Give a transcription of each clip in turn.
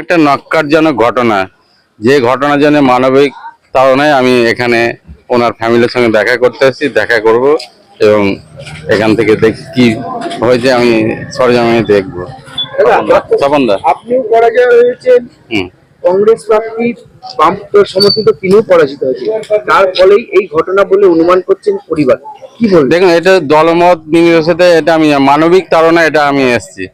একটা নক্কারজনক ঘটনা। যে ঘটনার জন্য মানবিক তাড়নায় আমি এখানে ওনার ফ্যামিলির সঙ্গে দেখা করতে এসেছি দেখা করব এবং এখান থেকে দেখি কি হয়েছে আমি সরজমিনে দেখব। তপন দা আপনিও পরাজয় হয়েছেন কংগ্রেস প্রার্থী বামপন্থী সমর্থিত তিনিও পরাজিত হয়েছে তার ফলেই এই ঘটনা বলে অনুমান করছেন পরিবার। কি বলবেন? দেখুন এটা দলমত নির্বিশেষে এটা আমি মানবিক তাড়না এটা আমি এসেছি।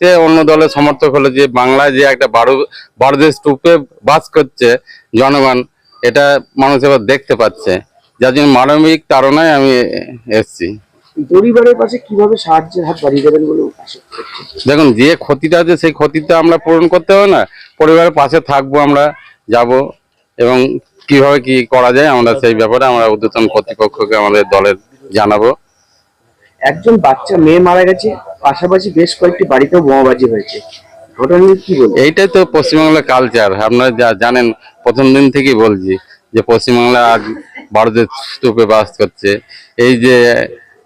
যে অন্য দলের সমর্থক হলো যে বাংলায় যে একটা বারো ভারতের স্তূপে বাস করছে জনগণ এটা মানুষ এবার দেখতে পাচ্ছে। যার জন্য মানবিক তারণায় আমি এসেছি। পরিবারের পাশে কীভাবে সাহায্যের হাত বাড়িয়ে দেবেন বলে দেখুন যে ক্ষতিটা আছে সেই ক্ষতিটা আমরা পূরণ করতে হবে না। পরিবারের পাশে থাকব আমরা যাব এবং কীভাবে কি করা যায় আমরা সেই ব্যাপারে আমরা উদ্যতন কর্তৃপক্ষকে আমাদের দলের জানাব। একজন বাচ্চা মেয়ে মারা গেছে পাশাপাশি বেশ কয়েকটি বাড়িতেও বোমাবাজি হয়েছে। ঘটনা নিয়ে কি বলবেন এইটাই তো পশ্চিমবাংলার কালচার আপনারা যা জানেন প্রথম দিন থেকেই বলছি যে পশ্চিমবাংলা আজ ভারতের স্তূপে বাস করছে। এই যে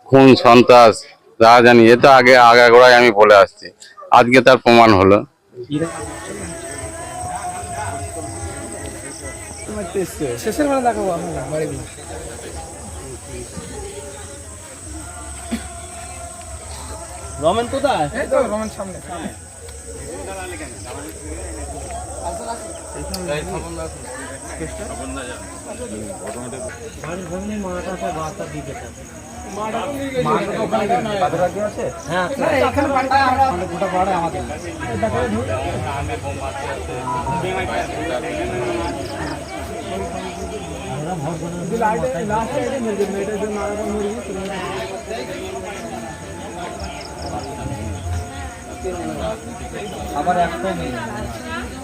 খুন সন্ত্রাস রাজধানী এ তো আগে আগাগোড়ায় আমি বলে আসছি। আজকে তার প্রমাণ হলো। শেষের বেলা দেখাবো আমরা রমেন কোথায় এই তো রমেন সামনে হ্যাঁ এখানে বাড়িটা আমাদের গোটা পাড়া আবার একটাই নেই।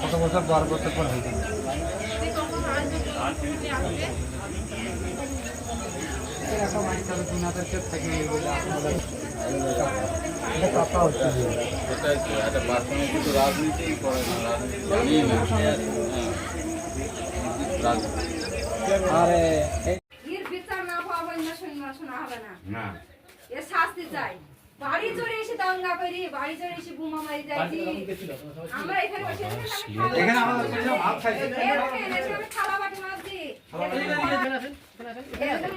কত বছর বারো বছর পর হয়ে আরে এর বিচার না পাওয়া পর্যন্ত শোনা শোনা হবে না। এর শাস্তি চাই। বাড়ি চড়ে এসে দাঙ্গা করি বাড়ি চড়ে এসে বোমা মারি আমরা এখানে বসে বাটি মাইজ দিয়ে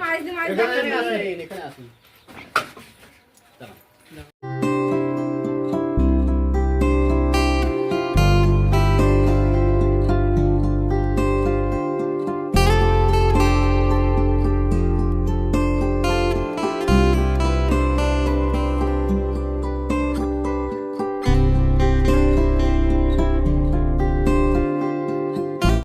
মাইজ দিয়ে